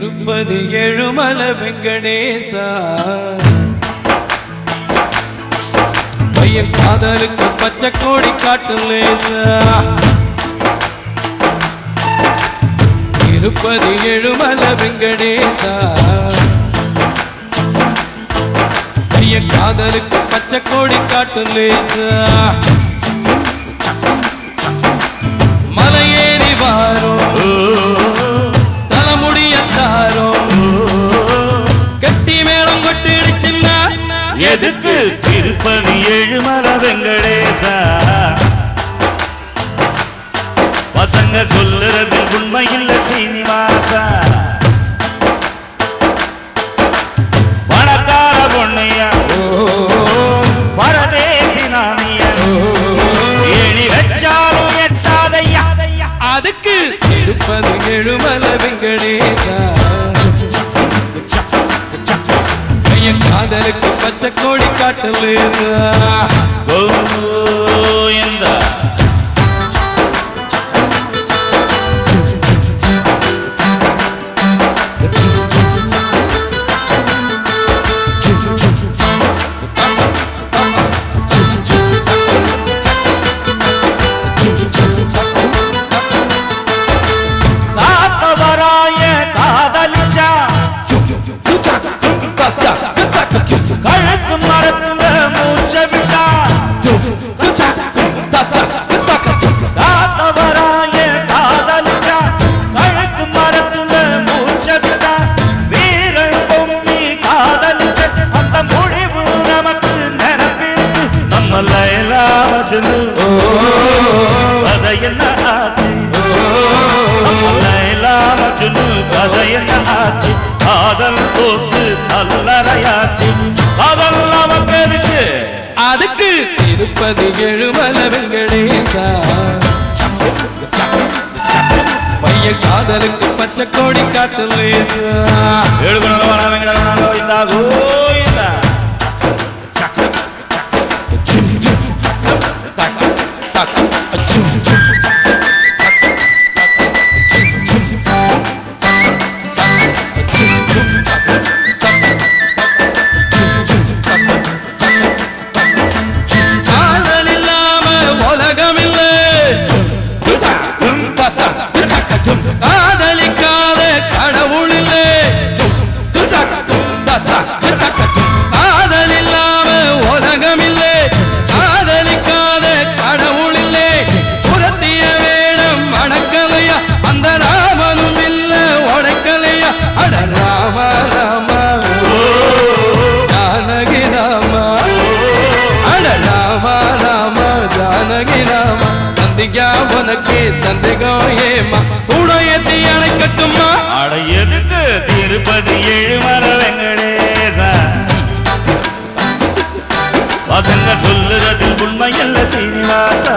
திருப்பதி எழுமல வெங்கடேசா. பையன் காதலுக்கு பச்சை கோடி காட்டும் லேசா. திருப்பதி எழுமல வெங்கடேசா. பையன் காதலுக்கு பச்சை கோடி காட்டும் லேசா. கொட்டிடுச்சுன்னா? எதுக்கு திருப்பதி ஏழுமல வெங்கடேசா? பசங்க சொல்லுறது உண்மையில்ல சீனிவாசா. பணக்கார பொண்ணையா பரதேசி நாணியா ஏணி வச்சாலும் எட்டாதையா? அதுக்கு திருப்பதி எழுமல வெங்கடேசா. என் காதலுக்கு பச்சை கோடி காட்டலேசா காதல் தோத்து அல்லறையாச்சு அதெல்லாம் மக்களுக்கு அதுக்கு திருப்பதி எழுமல வெங்கடேசா பையன் காதலுக்கு பச்சை கோடி காட்டல எழுபணவன வெங்கடவனோ இந்தாகோ தந்தியா உனக்கு தந்தைகோ ஏமா கூட ஏத்தி அணைக்கட்டுமா அட எதுக்கு திருப்பதி ஏழுமல வெங்கடேச பசங்க சொல்லுறது உண்மையல்ல சீனிவாசா